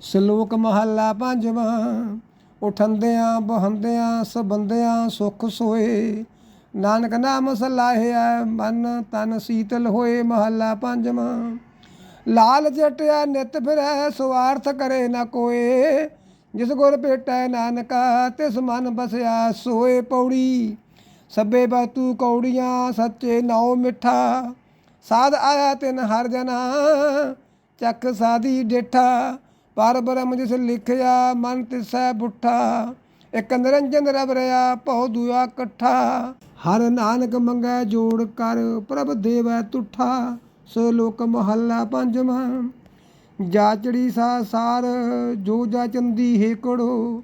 ਸ਼ਲੋਕ ਮਹੱਲਾ ਪੰਜਵਾਂ, ਉਠੰਦਿਆਂ, ਬਹੰਦਿਆਂ ਸਬੰਦਿਆਂ ਸੁਖ ਸੋਏ। ਨਾਨਕ ਨਾਮ ਸਲਾਹਿਆ ਮਨ ਤਨ ਸੀਤਲ ਹੋਏ ਮਹੱਲਾ ਪੰਜਵਾਂ। ਲਾਲ ਜਟਿਆ ਨਿਤ ਫਿਰੈ ਸਵਾਰਥ ਕਰੇ ਨਾ ਕੋਏ। ਜਿਸ ਗੁਰ ਭੇਟੈ ਨਾਨਕਾ, ਤਿਸ ਮਨ ਬਸਿਆ ਸੋਏ ਪੌੜੀ। ਸਭੇ ਬਾਤੂ ਕੌੜੀਆਂ, ਸੱਚੇ ਨਾਉ ਮਿੱਠਾ। ਸਾਧ ਆਇਆ ਤਿਨ ਹਰ ਜਨਾ, ਚੱਕ ਸਾਦੀ ਡੇਠਾ। ਪਰ ਬ੍ਰਹਮ ਜਿਸ ਲਿਖਿਆ, ਮਨ ਤਿਸੈ ਬੁੱਠਾ ਇਕ ਨਿਰੰਜਨ ਰਬ ਰਿਆ, ਭਉ ਦੁਆ ਇਕੱਠਾ। ਹਰ ਨਾਨਕ ਮੰਗੈ ਜੋੜ ਕਰ, ਪ੍ਰਭ ਦੇਵੈ ਤੁਠਾ, ਸੋ ਲੋਕ ਮਹੱਲਾ ਪੰਜਵਾਂ। ਜਾਚੜੀ ਸਾ ਸਾਰ, ਜੋ ਜਾ ਜਾਚੰਦੀ ਹੇਕੜੋ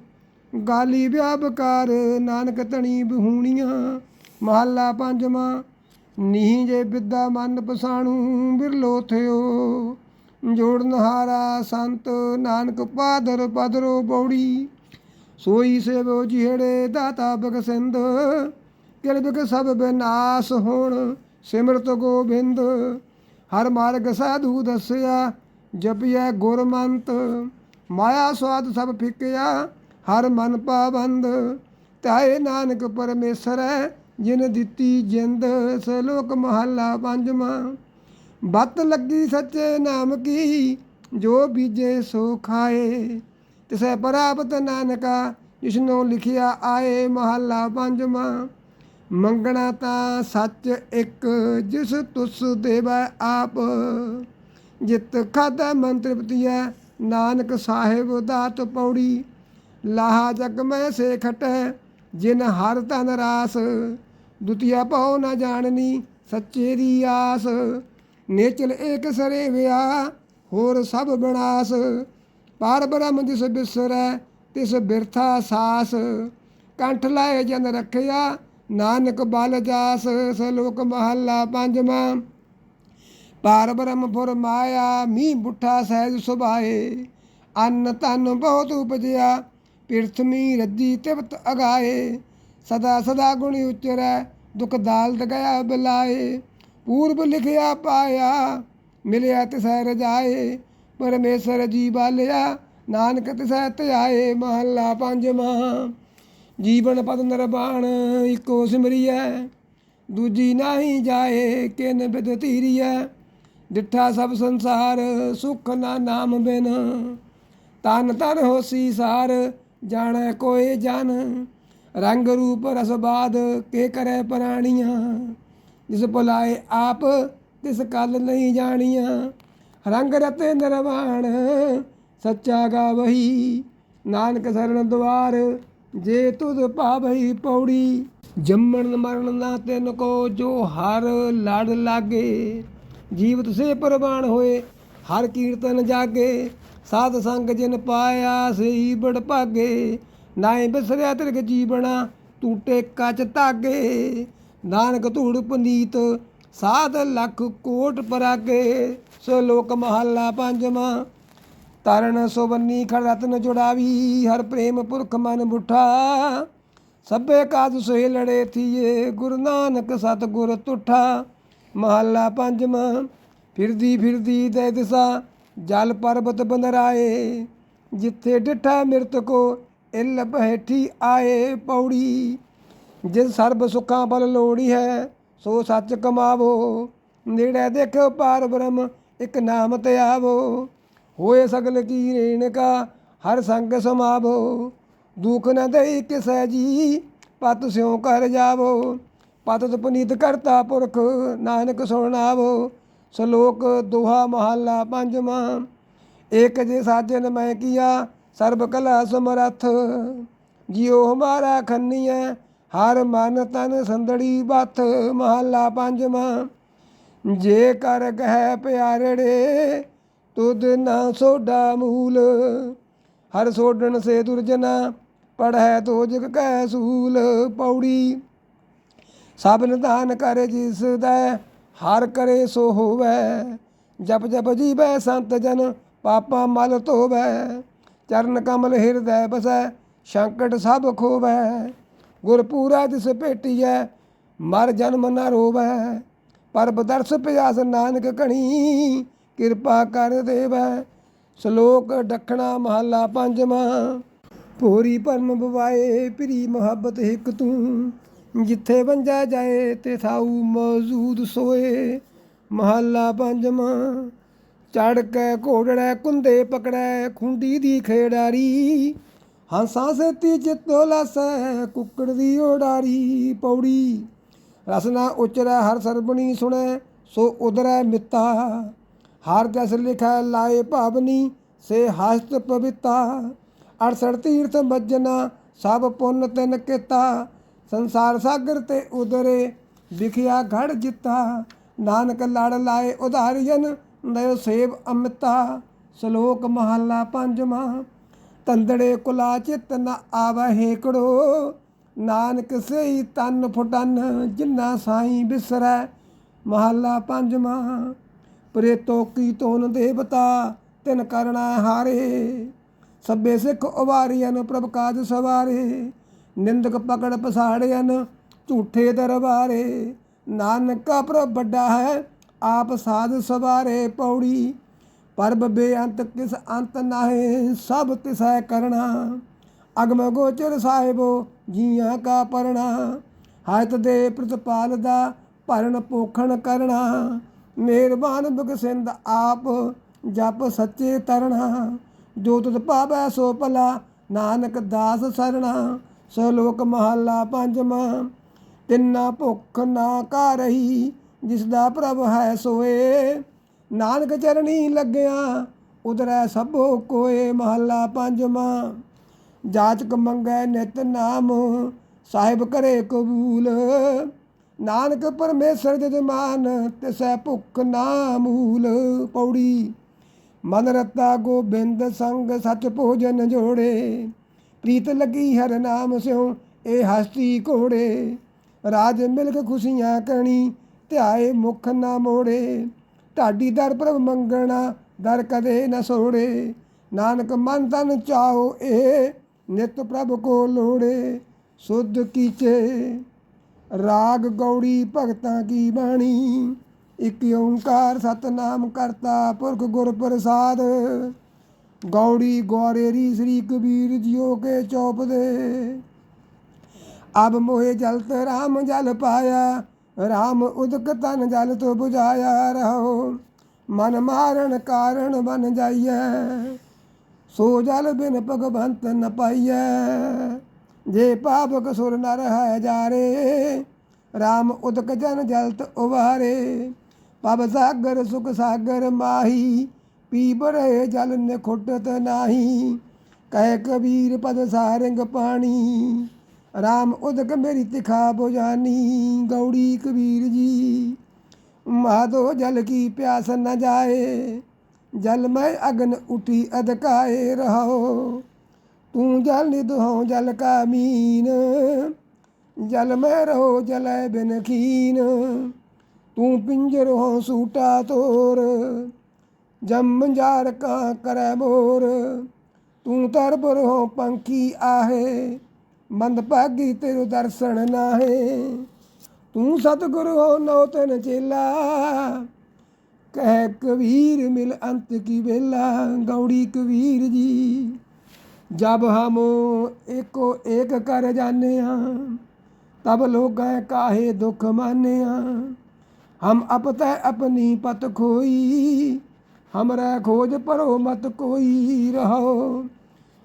ਗਾਲੀ ਵਿਆਪਕਾਰ, ਨਾਨਕ ਧਣੀ ਬਹੂਣੀਆਂ ਮਹੱਲਾ ਪੰਜਵਾਂ। ਨੀ ਜੇ ਵਿਦਾ ਮਨ ਪਸਾਣੂ, ਬਿਰਲੋ ਥਿਓ। ਜੋੜਨਹਾਰਾ ਸੰਤ ਨਾਨਕ ਪਾਦਰ ਪਦਰੋ ਬੌੜੀ ਸੋਈ ਸੇਵੋ ਜਿਹੜੇ ਦਾਤਾ ਬਖਸਿੰਦ ਕਿਲ ਬਿਕ ਸਭ ਬਿਨਾਸ਼ ਹੋਣ, ਸਿਮਰਤ ਗੋਬਿੰਦ। ਹਰ ਮਾਰਗ ਸਾਧੂ ਦੱਸਿਆ ਜਪਿਆ ਗੁਰਮੰਤ। ਮਾਇਆ ਸਵਾਦ ਸਭ ਫਿਕਿਆ, ਹਰ ਮਨ ਪਾਬੰਦ। ਤਾਏ ਨਾਨਕ ਪਰਮੇਸ਼ਰੈ, ਜਿਨ ਦਿੱਤੀ ਜਿੰਦ ਸਲੋਕ ਮਹੱਲਾ ਪੰਜਵਾਂ। ਬੱਤ ਲੱਗੀ ਸੱਚੇ ਨਾਮ ਕੀ, ਜੋ ਬੀਜੇ ਸੋ ਖਾਏ। ਤਿਸੈ ਪ੍ਰਾਪਤ ਨਾਨਕਾ, ਜਿਸਨੋ ਲਿਖਿਆ ਆਏ ਮਹੱਲਾ ਪੰਜਵਾਂ ਮੰਗਣਾ ਤਾਂ ਸੱਚ ਇੱਕ, ਜਿਸ ਤੁਸ ਦੇਵੈ ਆਪ। ਜਿਤ ਖਾਦਾ ਮੰਤਰ ਪਤੀਐ ਨਾਨਕ ਸਾਹਿਬ ਦਾਤ ਪੌੜੀ। ਲਾਹਾ ਜਗ ਮੈਂ ਸੇ ਖਟੈ, ਜਿਨ ਹਰ ਤਨ ਰਾਸ। ਦੁਤੀਆ ਪਉ ਨਾ ਜਾਣਨੀ, ਸੱਚੇ ਦੀ ਆਸ। ਨੇਚਲ ਏਕ ਸਰੇ ਵਿਆ, ਹੋਰ ਸਭ ਬਿਨਾਸ। ਪਾਰ ਬ੍ਰਹਮ ਜਿਸ ਬਿਸਰੈ, ਤਿਸ ਬਿਰਥਾ ਸਾਸ। ਕੰਠ ਲਾਏ ਜਨ ਰੱਖਿਆ, ਨਾਨਕ ਬਲ ਜਾਸ, ਸਲੋਕ ਮਹੱਲਾ ਪੰਜਵਾਂ। ਪਾਰ ਬ੍ਰਹਮ ਫੁਰ ਮਾਇਆ ਮੀ ਬੁੱਠਾ ਸਹਿਜ ਸੁਭਾਏ। ਅੰਨ ਤਨ ਬਹੁਤ ਉਪਜਿਆ ਪਿਰਥਮੀ ਰੱਜੀ ਤਿਵਤ ਅਗਾਏ। ਸਦਾ ਸਦਾ ਗੁਣੀ ਉਚਰੈ, ਦੁਖ ਦਾਲਤ ਗਿਆ ਬਿਲਾਏ। ਪੂਰਬ ਲਿਖਿਆ ਪਾਇਆ, ਮਿਲਿਆ ਤਿਸੈ ਰਜਾਏ ਪਰਮੇਸ਼ਰ ਜੀ ਬਾਲਿਆ ਨਾਨਕ ਤਿਸੈ ਧਿਆਏ ਮਹੱਲਾ ਪੰਜਵਾਂ। ਜੀਵਨ ਪਦ ਨਿਰਵਾਣ ਇੱਕੋ ਸਿਮਰੀਐ, ਦੂਜੀ ਨਾਹੀ ਜਾਏ, ਕਿਨ ਬਿਦ ਧੀਰੀਐ। ਡਿਠਾ ਸਭ ਸੰਸਾਰ, ਸੁਖ ਨਾ ਨਾਮ ਬਿਨ। ਤਨ ਤਨ ਹੋਸੀ ਸਾਰ, ਜਾਣੈ ਕੋਏ ਜਨ। ਰੰਗ ਰੂਪ ਰਸਬਾਦ ਕੇ ਕਰੈ ਪ੍ਰਾਣੀਆਂ। ਜਿਸ ਭੁਲਾਏ ਆਪ, ਤਿਸ ਕੱਲ ਨਹੀਂ ਜਾਣੀਆਂ। ਰੰਗ ਰਤੇ ਨਿਰਵਾਣ, ਸੱਚਾ ਗਾਵਹੀ। ਨਾਨਕ ਸਰਣ ਦੁਆਰ ਜੇ ਤੁਧ ਭਾਵਈ ਪੌੜੀ। ਜੰਮਣ ਮਰਨ ਨਾ ਤੈਨ ਕੋ ਜੋ ਹਰ ਲੜ ਲਾਗੇ। ਜੀਵਤ ਸੇ ਪ੍ਰਵਾਨ ਹੋਏ, ਹਰ ਕੀਰਤਨ ਜਾਗੇ। ਸਾਧ ਸੰਗ ਜਿਨ ਪਾਇਆ ਸਈ ਬੜ ਭਾਗੇ। ਨਾਏ ਬਿਸਰਿਆ ਤਿਰਕ ਜੀਵਣਾ, ਟੂਟੇ ਕੱਚ ਧਾਗੇ। ਨਾਨਕ ਧੂੜ ਪਨੀਤ ਸਾਧ ਲੱਖ ਕੋਟ ਪਰਾਗੇ ਸੋ ਲੋਕ ਮਹੱਲਾ ਪੰਜਵਾਂ। ਤਰਨ ਸੋਬੰਨੀ ਖੜ ਰਤਨ ਜੁੜਾਵੀ, ਹਰ ਪ੍ਰੇਮ ਪੁਰਖ ਮਨ ਬੁੱਠਾ ਸਭੇ ਕਾਜ ਸੋਹੇ ਲੜੇ ਥੀਏ, ਗੁਰੂ ਨਾਨਕ ਸਤ ਗੁਰ ਤੁਠਾ। ਮਹੱਲਾ ਪੰਜਵਾਂ, ਫਿਰਦੀ ਫਿਰਦੀ ਦੇ ਦਿਸਾ, ਜਲ ਪਰਬਤ ਬੰਦਰਾਏ ਜਿੱਥੇ ਡਿਠਾ ਮਿਰਤ ਕੋ, ਇਲ ਬਹਿਠੀ ਆਏ ਪੌੜੀ। ਜਿਸ ਸਰਬ ਸੁੱਖਾਂ ਬਲ ਲੋੜੀ ਹੈ, ਸੋ ਸੱਚ ਕਮਾਵੋ। ਨੇੜੇ ਦੇਖੋ ਪਾਰ ਬ੍ਰਹਮ, ਇੱਕ ਨਾਮ ਤੇ ਆਵੋ। ਹੋਏ ਸਗਲ ਕੀ ਰੇਣਕਾ ਹਰ ਸੰਗ ਸਮਾਵੋ। ਦੁਖ ਨ ਦੇਈ ਕਿਸੈ ਜੀ, ਪਤ ਸਿਉ ਕਰ ਜਾਵੋ। ਪਤ ਪੁਨੀਤ ਕਰਤਾ ਪੁਰਖ, ਨਾਨਕ ਸੁਣਾਵੋ ਸ਼ਲੋਕ ਦੋਹਾ ਮਹੱਲਾ ਪੰਜਵਾਂ, ਏਕ ਜੇ ਸਾਜਨ ਮੈਂ ਕੀਆ, ਸਰਬ ਕਲਾ ਸਮਰੱਥ। ਜਿਉ ਹਮਾਰਾ ਖੰਨੀਐ ਹਰ ਮਨ ਤਨ ਸੰਦੜੀ ਬਥ ਮਹੱਲਾ ਪੰਜਵਾਂ। ਜੇ ਕਰ ਕਹਿ ਪਿਆਰੜੇ, ਤੁਧ ਨਾ ਸੋਡਾ ਮੂਲ। ਹਰ ਸੋਡਣ ਸੇ ਦੁਰਜਨਾ ਪੜੈ ਤੋ ਜਗ ਕੈ ਸੂਲ। ਪੌੜੀ ਸਭ ਨਿਧਾਨ ਕਰ ਜਿਸ ਦਾ, ਹਰ ਕਰੇ ਸੋ ਹੋਵੈ। ਜਪ ਜਪ ਜੀਵੈ ਸੰਤ ਜਨ, ਪਾਪਾ ਮਲ ਧੋਵੈ। ਚਰਨ ਕਮਲ ਹਿਰਦੈ ਬਸੈ, ਸੰਕਟ ਸਭ ਖੋਵੈ। ਗੁਰ ਪੂਰਾ ਜਿਸ ਭੇਟੀਐ ਮਰ ਜਨਮ ਨਾ ਰੋਵੈ। ਪਰ ਬਦਰਸ ਪਿਆਸ ਨਾਨਕ ਘਣੀ, ਕਿਰਪਾ ਕਰ ਦੇਵੈ। ਸ਼ਲੋਕ ਡਖਣਾ ਮਹੱਲਾ ਪੰਜਵਾਂ ਪੂਰੀ ਭਰਮ ਬਵਾਏ ਪ੍ਰੀ ਮੁਹੱਬਤ ਇੱਕ ਤੂੰ। ਜਿੱਥੇ ਵੰਜਾ ਜਾਏ, ਤੇ ਥਾਊ ਮੌਜੂਦ ਸੋਏ। ਮਹੱਲਾ ਪੰਜਵਾਂ ਚੜ ਕੇ ਘੋੜੜੈ, ਕੁੰਦੇ ਪਕੜੈ, ਖੁੰਡੀ ਦੀ ਖੇੜਾਰੀ ਹੰਸਾਂ ਸੇਤੀ ਚਿੱਤੋ ਲਸੈ, ਕੁੱਕੜ ਦੀ ਓਡਾਰੀ ਪੌੜੀ। ਰਸਨਾ ਉਚਰੈ, ਹਰ ਸਰਬਣੀ ਸੁਣੈ, ਸੋ ਉਦਰੈ ਮਿੱਤਾ। ਹਰ ਜਸ ਲਿਖੈ, ਲਾਏ ਭਾਵਨੀ, ਸੇ ਹਸਤ ਪਵਿਤਾ। ਅੜਸੜ ਤੀਰਥ ਮੱਜਨਾ ਸਭ ਪੁੰਨ ਤਿਨ ਕੀਤਾ। ਸੰਸਾਰ ਸਾਗਰ ਤੇ ਉਦਰੇ ਵਿਖਿਆ ਘੜ ਜਿੱਤਾ। ਨਾਨਕ ਲੜ ਲਾਏ ਉਧਾਰੀਨ ਦਇਓ ਸੇਵ ਅਮਿਤਾ। ਸ਼ਲੋਕ ਮਹੱਲਾ ਪੰਜਵਾਂ। ਤੰਦੜੇ ਕੁਲਾ ਚਿਤ ਨ ਆਵਾ ਹੇਕੜੋ। ਨਾਨਕ ਸਈ ਤਨ ਫੁਟਨ, ਜਿਨਾ ਸਾਈ ਬਿਸਰੈ, ਮਹੱਲਾ ਪੰਜਵਾਂ। ਪ੍ਰੇਤੋ ਕੀ ਤੋਨ ਦੇਵਤਾ, ਤਿਨ ਕਰਣਾ ਹਾਰੇ। ਸਭੇ ਸਿੱਖ ਉਵਾਰੀਆਂ ਪ੍ਰਭ ਕਾਜ ਸਵਾਰੇ। ਨਿੰਦਕ ਪਕੜ ਪਸਾੜਿਆਨ ਝੂਠੇ ਦਰਬਾਰੇ। ਨਾਨਕਾ ਪ੍ਰਭ ਵੱਡਾ ਹੈ, ਆਪ ਸਾਧ ਸਵਾਰੇ, ਪੌੜੀ ਪਰ ਬੇਅੰਤ ਕਿਸ ਅੰਤ ਨਾਹੇ, ਸਭ ਤਿਸੈ ਕਰਣਾ। ਅਗਮ ਗੋਚਰ ਸਾਹਿਬੋ, ਜੀਆਂ ਕਾ ਪਰਣਾ। ਹਇਤ ਦੇ ਪ੍ਰਤਪਾਲ ਦਾ ਭਰਨ ਪੋਖਣ ਕਰਣਾ। ਮਿਹਰਬਾਨ ਬਗਸਿੰਦ ਆਪ ਜਪ ਸੱਚੇ ਤਰਣਾ। ਜੋ ਤੁਧ ਪਾਵੈ ਸੋ ਭਲਾ, ਨਾਨਕ ਦਾਸ ਸਰਣਾ। ਸਲੋਕ ਮਹੱਲਾ ਪੰਜਵਾਂ ਤਿੰਨਾ ਭੁੱਖ ਨਾ ਕਾ ਰਹੀ, ਜਿਸ ਦਾ ਪ੍ਰਭ ਹੈ ਸੋਏ। ਨਾਨਕ ਚਰਣੀ ਲੱਗਿਆ ਉਦਰੈ ਸਭੋ ਕੋਏ ਮਹੱਲਾ ਪੰਜਵਾਂ। ਜਾਚਕ ਮੰਗੈ ਨਿਤ ਨਾਮ, ਸਾਹਿਬ ਕਰੇ ਕਬੂਲ। ਨਾਨਕ ਪਰਮੇਸ਼ਰ ਜਜਮਾਨ ਤਿਸੈ ਭੁੱਖ ਨਾ ਮੂਲ ਪੌੜੀ, ਮਨ ਰਤਾ ਗੋਬਿੰਦ ਸੰਗ ਸਚ ਭੋਜਨ ਜੋੜੇ। ਪ੍ਰੀਤ ਲੱਗੀ ਹਰ ਨਾਮ ਸਿਉ ਇਹ ਹਸਤੀ ਘੋੜੇ। ਰਾਜ ਮਿਲਕ ਖੁਸ਼ੀਆਂ ਕਣੀ, ਧਿਆਏ ਮੁਖ ਨਾ ਮੋੜੇ। ਢਾਡੀ ਦਰ ਪ੍ਰਭ ਮੰਗਣਾ ਦਰ ਕਦੇ ਨਾ ਸੋੜੇ। ਨਾਨਕ ਮਨ ਤਨ ਚਾਓ ਇਹ ਨਿਤ ਪ੍ਰਭ ਕੋ ਲੋੜੇ। ਸੁਧ ਕੀਚੇ, ਰਾਗ ਗੌੜੀ ਭਗਤਾਂ ਕੀ ਬਾਣੀ। ਇਕ ਓੰਕਾਰ ਸਤਨਾਮ ਕਰਤਾ ਪੁਰਖ ਗੁਰ ਪ੍ਰਸਾਦ। ਗੌੜੀ ਗੋਰੇਰੀ ਸ੍ਰੀ ਕਬੀਰ ਜੀਓ ਕੇ ਚੌਪ ਦੇ ਅਬ ਮੋਹੇ ਜਲਤ ਰਾਮ ਜਲ ਪਾਇਆ ਰਾਮ ਉਦਕ ਤਨ ਜਲ ਤੋ 부ਝਾਇਆ ਰਹੋ। ਮਨ ਮਾਰਨ ਕਾਰਨ ਬਨ ਜਾਈਐ। ਸੋ ਜਲ ਬਿਨ ਭਗਵੰਤ ਨ ਪਾਈਐ। ਜੇ ਪਾਪ ਕਸੁਰ ਨਰ ਹੈ ਜਾਰੇ RAM ਉਦਕ ਜਨ ਜਲਤ ਉਵਾਰੇ। ਪਵ ਸਾਗਰ ਸੁਖ ਸਾਗਰ ਮਾਹੀ, ਪੀ ਬਰੇ ਜਲ ਨਿਖੁੱਟਤ ਨਾਹੀ। ਕਹਿ ਕਬੀਰ ਪਦ ਸਾਰੰਗ ਪਾਣੀ। ਰਾਮ ਉਦਕ ਮੇਰੀ ਤਿਖਾ ਬੁਝਾਨੀ ਗੌੜੀ ਕਬੀਰ ਜੀ। ਮਾਧੋ ਜਲ ਕੀ ਪਿਆਸ ਨ ਜਾਏ, ਜਲ ਮੈਂ ਅਗਨ ਉਠੀ ਅਦਕਾਏ ਰਹਾਓ ਤੂੰ ਜਲ ਨਿਧੋ ਜਲ ਕਾ ਮੀਨ, ਜਲ ਮੈਂ ਰਹੋ ਜਲੈ ਬਿਨ ਖੀਨ। ਤੂੰ ਪਿੰਜਰ ਹੋ ਸੂਟਾ ਤੋਰ, ਜਮ ਜਾਰ ਕਾ ਕਰੈ ਮੋਰ। ਤੂੰ ਤਰਬਰ ਹੋ ਪੰਖੀ ਆਹੇ ਮੰਦ ਭਾਗੀ ਤੇਰੇ ਦਰਸ਼ਨ ਨਾਹੇ। ਤੂੰ ਸਤਿਗੁਰ ਹੋ ਨੋ ਤਨ ਚੇਲਾ। ਕਹਿ ਕਬੀਰ ਮਿਲ ਅੰਤ ਕੀ ਵੇਲਾ, ਗੌੜੀ ਕਬੀਰ ਜੀ। ਜਬ ਹਮ ਏਕੋ ਏਕ ਕਰ ਜਾਣੇ ਆ ਤਬ ਲੋਗੈ ਕਾਹੇ ਦੁਖ ਆ ਹਮ ਅਪਤੈ ਆਪਣੀ ਪਤ ਖੋਈ ਹਮਰਾ ਖੋਜ ਪਰੋ ਮਤ ਕੋਈ ਰਹੋ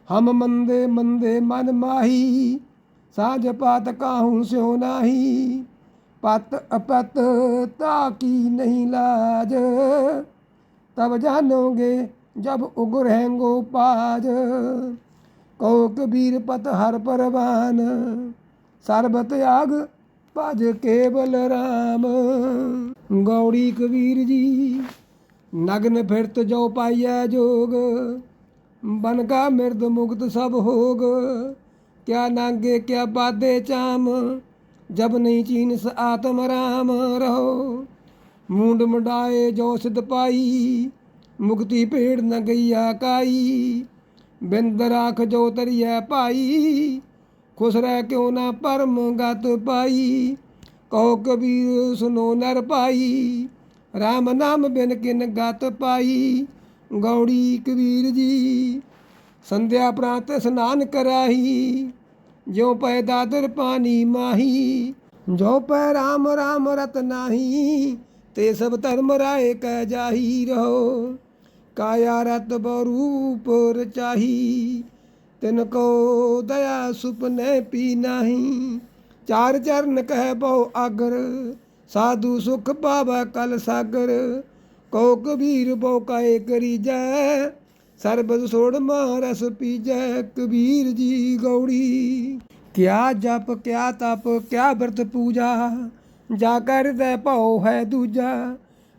ਹਮ ਮੰਦੇ ਮੰਦੇ ਮਨ ਮਾਹੀ ਸਾਜ ਪਾਤ ਕਾਹੂ ਸਿਓ ਨਾਹੀ, ਪਤ ਅਪਤ ਤਾ ਕੀ ਨਹੀਂ ਲਾਜ। ਤਬ ਜਾਣੋਗੇ ਜਬ ਉਗਰਹਿੰਗੋ ਪਾਜ ਕਉ ਕਬੀਰ ਪਤ ਹਰ ਪਰਵਾਨ। ਸਰਬ ਤਿਆਗ ਭਜ ਕੇਵਲ ਰਾਮ। ਗੌੜੀ ਕਬੀਰ ਜੀ, ਨਗਨ ਫਿਰਤ ਜੋ ਪਾਈਐ ਜੋਗ। ਬਨ ਕਾ ਮਿਰਦ ਮੁਗਤ ਸਭ ਹੋਗ। ਕਿਆ ਨਾਂਗੇ, ਕਿਆ ਬਾਦੇ ਚਾਮ। ਜਬ ਨਹੀਂ ਚੀਨਸ ਆਤਮ ਰਾਮ ਰਹੋ। ਮੂੰਡ ਮੁੰਡਾਏ ਜੋ ਸਿਧ ਪਾਈ। ਮੁਕਤੀ ਭੇੜ ਨ ਗਈਆ ਕਾਈ। ਬਿੰਦ ਰਾਖ ਜੋ ਤਰੀਐ ਭਾਈ। ਖੁਸ਼ ਰਹਿ ਕਿਉ ਨਾ ਪਰਮ ਗਤ ਪਾਈ। ਕਹੋ ਕਬੀਰ ਸੁਨੋ ਨਰ ਪਾਈ। RAM ਨਾਮ ਬਿਨ ਕਿਨ ਗਤ ਪਾਈ। ਗੌੜੀ ਕਬੀਰ ਜੀ, ਸੰਧਿਆ ਪ੍ਰਾਂਤ ਇਸ਼ਨਾਨ ਕਰਾਹੀ ਜੋ ਪੈ ਦਾਦਰ ਪਾਣੀ ਮਾਹੀ ਜੋ ਪੈ ਰਾਮ ਰਾਮ ਰਤ ਨਾਹੀ, ਤੇ ਸਭ ਧਰਮ ਰਾਏ ਕਹਿ ਜਾਹੀ ਰਹੋ। ਕਾਇਆ ਰਤ ਬਰੂਪ ਰਚਾਹੀ, ਤਿਨ ਕੋ ਦਇਆ ਸੁਪਨੇ ਪੀ ਨਾਹੀ। ਚਾਰ ਚਰਨ ਕਹਿ ਬਹੁ ਆਗਰ ਸਾਧੂ ਸੁਖ ਪਾਵੈ ਕਲ ਸਾਗਰ ਕੋ ਕਬੀਰ ਬੋ ਕਾਏ ਕਰੀ ਜੈ ਸਰਬਦ ਛੋੜ ਮਾਰਸ ਪੀਜੈ ਕਬੀਰ ਜੀ ਗੌੜੀ। ਕਿਆ ਜਪ, ਕਿਆ ਤਪ, ਕਿਆ ਵਰਤ ਪੂਜਾ, ਜਾ ਕਰਦੈ ਭਉ ਹੈ ਦੂਜਾ।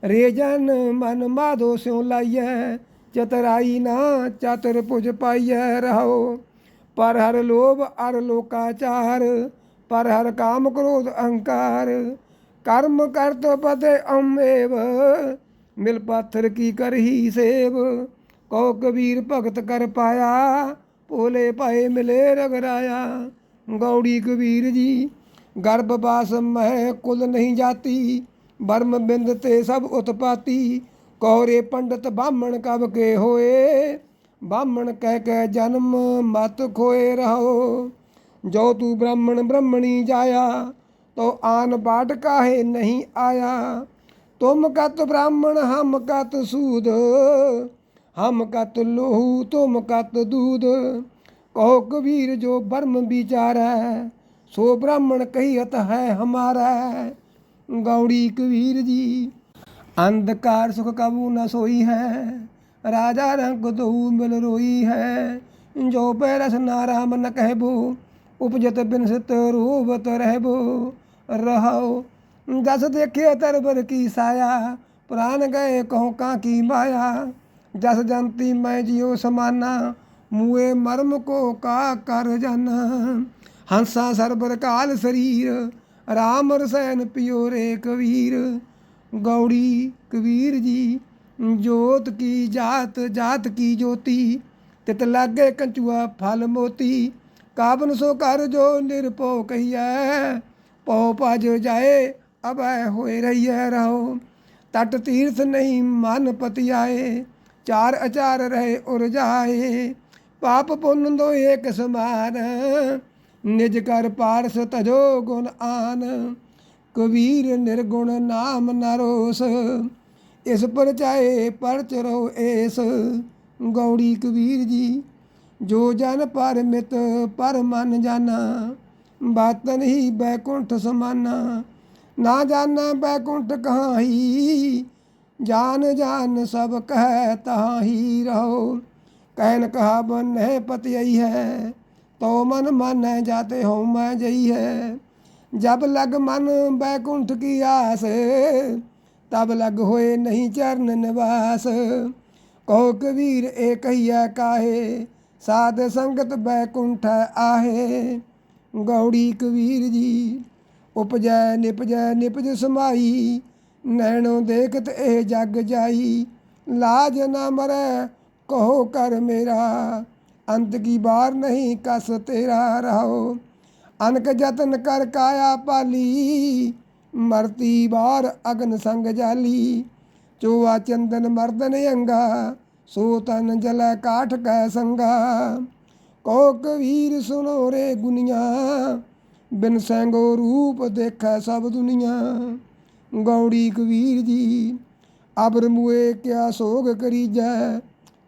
ਰੇਜਨ ਮਨ ਮਾਧੋ ਸਿਉ ਲਾਈਐ, ਚਤਰਾਈ ਨਾ ਚਤਰ ਪੁਜ ਪਾਈਐ ਰਹੋ ਪਰ ਹਰ ਲੋਭ ਅਰ ਲੋਕਾਚਾਰ ਪਰ ਹਰ ਕਾਮ ਕ੍ਰੋਧ ਅਹੰਕਾਰ। ਕਰਮ ਕਰਤ ਪਤੇ ਅੰਮੇਵ ਮਿਲ ਪਾਥਰ ਕੀ ਕਰਹੀ ਸੇਵ? ਕੋ ਕਬੀਰ ਭਗਤ ਕਰ ਪਾਇਆ, ਭੋਲੇ ਭਾਏ ਮਿਲੇ ਰਗਰਾਇਆ ਗੌੜੀ ਕਬੀਰ ਜੀ, ਗਰਭ ਬਾਸ ਮਹਿ ਕੁਲ ਨਹੀਂ ਜਾਤੀ, ਬਰਮ ਬਿੰਦ ਤੇ ਸਭ ਉਤਪਾਤੀ। ਕੌਰੇ ਪੰਡਤ ਬਾਹਮਣ ਕਬ ਕੇ ਹੋਏ, ਬਾਹਮਣ ਕਹਿ ਕੇ ਜਨਮ ਮਤ ਖੋਏ ਰਹੋ। ਜੋ ਤੂੰ ਬ੍ਰਾਹਮਣ ਬ੍ਰਹਮਣੀ ਜਾਇਆ, ਤੋ ਆਨ ਬਾਟ ਕਾਹੇ ਨਹੀਂ ਆਇਆ। ਤੁਮ ਕਤ ਬ੍ਰਾਹਮਣ, ਹਮ ਕਤ ਸੂਦ। ਹਮ ਕਤ ਲੋਹੂ, ਤੁਮ ਕਤ ਦੂਦ। ਕਹੋ ਕਬੀਰ, ਜੋ ਬਰਮ ਵਿਚਾਰੈ, ਸੋ ਬ੍ਰਾਹਮਣ ਕਹੀਤ ਹੈ ਹਮਾਰਾ। ਗੌੜੀ ਕਬੀਰ ਜੀ, ਅੰਧਕਾਰ ਸੁਖ ਕਬੂ ਨ ਸੋਈ ਹੈ? ਰਾਜਾ ਰੰਗ ਦਉ ਮਿਲ ਰੋਈ ਹੈ। ਜੋ ਪੈ ਰਸਨਾ ਰਾਮ ਨ ਕਹਿਬੋ, ਉਪਜਤ ਬਿਨਸਤ ਰੂਪਤ ਰਹਿਬੋ। ਰਹਾਓ ਜਸ ਦੇਖਿਆ ਤਰਬਰ ਕੀ ਸਾਇਆ, ਪ੍ਰਾਨ ਗਏ ਕਹੋ ਕਾਂ ਕੀ ਮਾਇਆ। ਜਸ ਜੰਤੀ ਮੈਂ ਜਿਉ ਸਮਾਨਾ, ਮੂਏ ਮਰਮ ਕੋ ਕਾ ਕਰ ਜਾਨਾ। ਹੰਸਾ ਸਰਬਰ ਕਾਲ ਸਰੀਰ, ਰਾਮ ਰਸੈਨ ਪਿਓ ਰੇ ਕਬੀਰ ਗੌੜੀ ਕਬੀਰ ਜੀ, ਜੋਤ ਕੀ ਜਾਤ ਜਾਤ ਕੀ ਜੋਤੀ। ਤਿਤ ਲਾਗੇ ਕੰਚੂਆ ਫਲ ਮੋਤੀ, ਕਾਬਨ ਸੋ ਕਰ ਜੋ ਨਿਰਭਉ ਕਹੀਐ। ਪਉ ਭਜ ਜਾਏ ਅਬੈ ਹੋਏ ਰਹੀਐ ਰਹੋ। ਤਟ ਤੀਰਥ ਨਹੀਂ ਮਨ ਪਤਿ ਆਏ ਚਾਰ ਅਚਾਰ ਰਹੇ ਉਰ ਜਾਏ। ਪਾਪ ਪੁੰਨ ਦੋ ਏਕ ਸਮਾਨ, ਨਿਜ ਕਰ ਪਾਰਸ ਤਜੋ ਗੁਣ ਆਨ। ਕਬੀਰ ਨਿਰਗੁਣ ਨਾਮ ਨਰੋਸ ਇਸ ਪਰਚਾਏ ਪਰਚ ਰੋ ਏਸ। ਗੌੜੀ ਕਬੀਰ ਜੀ, ਜੋ ਜਨ ਪਰਮਿਤ ਪਰ ਮਨ ਜਾਣਾ ਬਾਤਨ ਹੀ ਬੈਕੁੰਠ ਸਮਾਨਾ। ਨਾ ਜਾਣਾ ਬੈਕੁੰਠ ਕਹਾਹੀ, ਜਾਨ ਜਾਨ ਸਭ ਕਹਿ ਤਾਹੀ ਰਹੋ। ਕਹਿਨ ਕਹਾ ਬਨਹਿ ਪਤਿਆਈ ਹੈ, ਤੋ ਮਨ ਮਾਨੈ ਜਾਤੇ ਹਉ ਮੈਂ ਜਈ ਹੈ। ਜਬ ਲਗ ਮਨ ਬੈਕੁੰਠ ਕੀ ਆਸ, ਤਬ ਲਗ ਹੋਏ ਨਹੀਂ ਚਰਨ ਨਿਵਾਸ। ਕਹੋ ਕਬੀਰ ਏ ਕਹੀਐ ਕਾਹੇ, ਸਾਧ ਸੰਗਤ ਬੈਕੁੰਠ ਆਹੇ। ਗੌੜੀ ਕਬੀਰ ਜੀ ਉਪਜੈ ਨਿਪਜੈ ਨਿਪਜ ਸਮਾਈ, ਨੈਣੋ ਦੇਖਤ ਇਹ ਜਗ ਜਾਈ। ਲਾਜ ਨਾ ਮਰੈ ਕਹੋ ਕਰ ਮੇਰਾ, ਅੰਤ ਕੀ ਬਾਰ ਨਹੀਂ ਕਸ ਤੇਰਾ ਰਹੋ ਅਨਕ ਜਤਨ ਕਰ ਕਾਇਆ ਪਾਲੀ, ਮਰਤੀ ਬਾਰ ਅਗਨ ਸੰਗ ਜਾਲੀ। ਚੋਆ ਚੰਦਨ ਮਰਦਨ ਅੰਗਾ, ਸੋ ਤਨ ਜਲੈ ਕਾਠ ਕੈ ਸੰਗਾ। ਕੋ ਕਬੀਰ ਸੁਨੋ ਰੇ ਗੁਨੀਆਂ ਬਿਨ ਸੰਗੋ ਰੂਪ ਦੇਖੈ ਸਭ ਦੁਨੀਆ। ਗੌੜੀ ਕਬੀਰ ਜੀ, ਅਬਰ ਮੁਏ ਕਿਆ ਸੋਗ ਕਰੀਜੈ?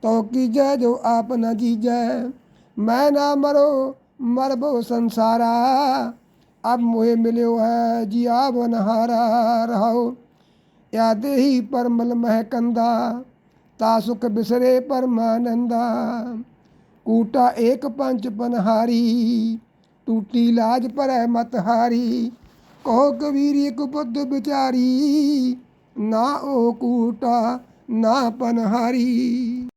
ਤੋ ਕੀਜੈ ਜੋ ਆਪ ਨ ਜੀਜੈ? ਮੈਂ ਨਾ ਮਰੋ ਮਰਬੋ ਸੰਸਾਰਾ। ਅਬ ਮੋਹਿ ਮਿਲਿਓ ਹੈ ਜੀ ਆਵ ਨਹਾਰਾ ਰਹਾਓ ਯਾ ਦੇਹੀ ਪਰਮਲ ਮਹਿ ਕੰਦਾ ਤਾ ਸੁਖ ਬਿਸਰੇ ਪਰਮਾਨੰਦਾ। ਕੂਟਾ ਏਕ ਪੰਚ ਪਨਹਾਰੀ। ਟੂਟੀ ਲਾਜ ਪਰੈ ਮਤ ਹਾਰੀ, ਕਹੋ ਕਬੀਰ ਇਕ ਬੁੱਧ ਵਿਚਾਰੀ, ਨਾ ਉਹ ਕੂਟਾ, ਨਾ ਪਨਹਾਰੀ।